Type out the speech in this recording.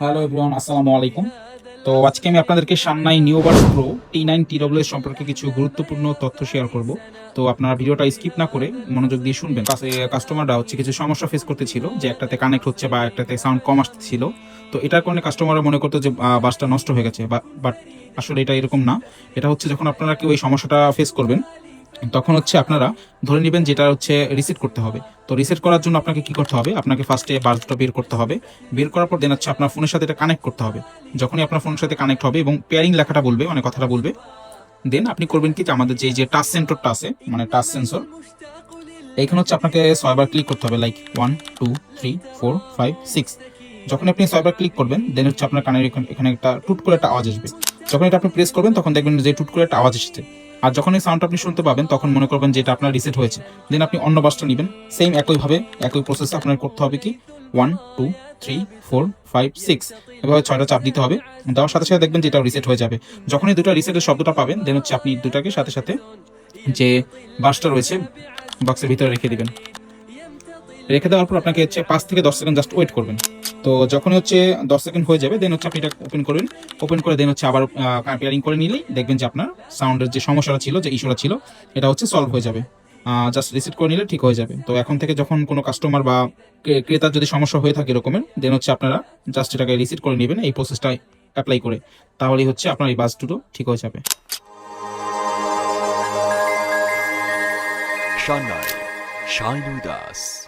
Hello everyone, আসসালামু আলাইকুম। তো আজকে আমি আপনাদেরকে সান্নাই নিউবার্স pro T nine T W সম্পর্কে কিছু গুরুত্বপূর্ণ তথ্য শেয়ার করব। তো আপনারা ভিডিওটা স্কিপ না করে মনোযোগ দিয়ে শুনবেন। কাস্টমাররা হচ্ছে কিছু সমস্যা ফেস করতেছিল, যে একটাতে কানেক্ট হচ্ছে বা একটাতে সাউন্ড কম আসতেছিল। তো এটার কারণে কাস্টমাররা মনে করতো যে বাসটা নষ্ট হয়ে গেছে। বাট আসলে এটা এরকম না। এটা হচ্ছে যখন আপনারা কেউ এই সমস্যাটা ফেস করবেন তখন হচ্ছে আপনারা ধরে নেবেন যেটা হচ্ছে রিসেট করতে হবে। তো রিসেট করার জন্য আপনাকে কি করতে হবে? আপনাকে ফার্স্টে বাসটা বের করতে হবে। বের করার পর দেন হচ্ছে আপনার ফোনের সাথে এটা কানেক্ট করতে হবে। যখনই আপনার ফোনের সাথে কানেক্ট হবে এবং পেয়ারিং লেখাটা বলবে মানে কথাটা বলবে দেন আপনি করবেন কি আমাদের যে যে টাচ সেন্সরটা আছে মানে টাচ সেন্সর এইখানে হচ্ছে আপনাকে ছয়বার ক্লিক করতে হবে like one two three four five six যখন আপনি ছয়বার ক্লিক করবেন দেন হচ্ছে আপনার কানের এখানে- এখানে একটা টুট করে একটা আওয়াজ আসবে। যখন এটা আপনি প্রেস করবেন, তখন দেখবেন যে টুট করে একটা আওয়াজ এসেছে। আর যখন এই সাউন্ড আপনি শুনতে পাবেন, তখন মনে করবেন যে এটা আপনার রিসেট হয়েছে। দেন আপনি অন্য বাসটা নেবেন। সেম একইভাবে, একই প্রসেসে আপনার করতে হবে কি? One two three four five six এভাবে ছয়টা চাপ দিতে হবে। দেওয়ার সাথে সাথে দেখবেন যেটা রিসেট হয়ে যাবে। যখনই দুটো রিসেটের শব্দটা পাবেন দেন হচ্ছে আপনি দুটাকে সাথে সাথে যে বাসটা রয়েছে বক্সের ভিতরে রেখে দিবেন। রেখে দেওয়ার পর আপনাকে হচ্ছে পাঁচ থেকে দশ সেকেন্ড জাস্ট ওয়েট করবেন। তো যখন হচ্ছে দশ সেকেন্ড হয়ে যাবে দেন হচ্ছে আপনি এটা ওপেন করবেন ওপেন করে দেন হচ্ছে আবার পেয়ারিং করে নিলেই দেখবেন যে আপনার সাউন্ডের যে সমস্যাটা ছিল যে ইস্যুটা ছিল এটা হচ্ছে সলভ হয়ে যাবে। জাস্ট রিসেট করে নিলে ঠিক হয়ে যাবে। তো এখন থেকে যখন কোনো কাস্টমার বা ক্রেতার যদি সমস্যা হয়ে থাকে এরকমের দেন হচ্ছে আপনারা জাস্ট এটাকে রিসেট করে নেবেন এই প্রসেসটা অ্যাপ্লাই করে। তাহলেই হচ্ছে আপনার এই বাস দুটো ঠিক হয়ে যাবে। Shanghai, Shine with us.